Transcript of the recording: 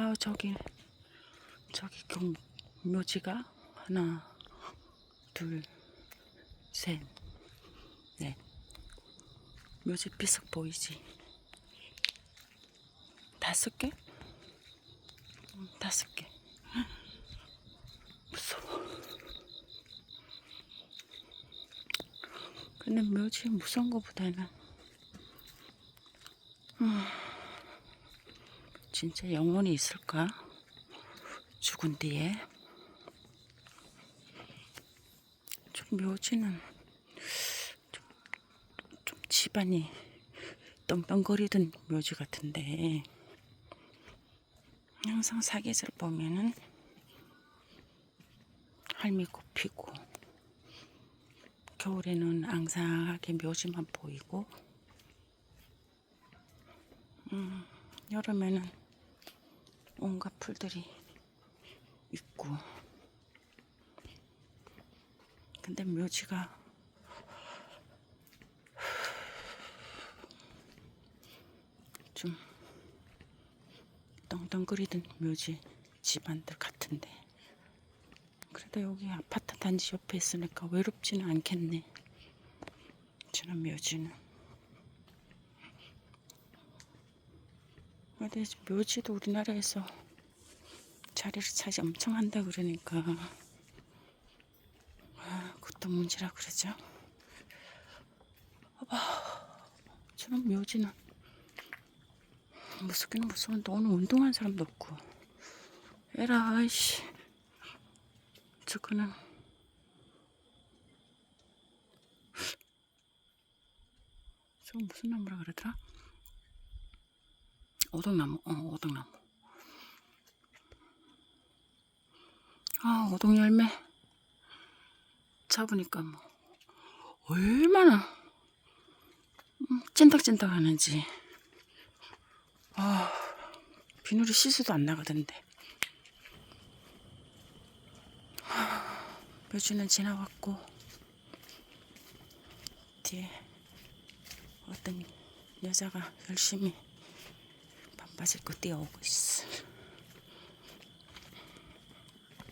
아 저기 저기 경 묘지가 하나 둘셋넷. 묘지 비석 보이지? 다섯 개 음, 다섯 개 무서워. 근데 묘지 무서운 거보다는 음, 진짜 영혼이 있을까? 죽은 뒤에 좀 묘지는 좀, 좀 집안이 떵떵거리던 묘지 같은데 항상 사계절 보면은 할미꽃 피고 겨울에는 앙상하게 묘지만 보이고 음, 여름에는 온갖 풀들이 있고. 근데 묘지가 좀 떵떵거리던 묘지 집안들 같은데. 그래도 여기 아파트 단지 옆에 있으니까 외롭지는 않겠네. 저는 묘지는 근데 묘지도 우리나라에서 자리를 차지 엄청 한다 그러니까 아, 그것도 문제라 그러죠. 봐봐, 저런 묘지는 무섭기는 무서운데 오늘 운동한 사람도 없고 에라 아이씨 저거는 저거 무슨 나무라 그러더라? 오동나무, 어, 오동나무. 아, 오동 열매. 잡으니까 뭐, 얼마나, 음, 찐득찐득 하는지. 아, 비누리 씻어도 안 나가던데. 몇 주는 지나갔고, 뒤에 어떤 여자가 열심히 입고 뛰어오고 있어.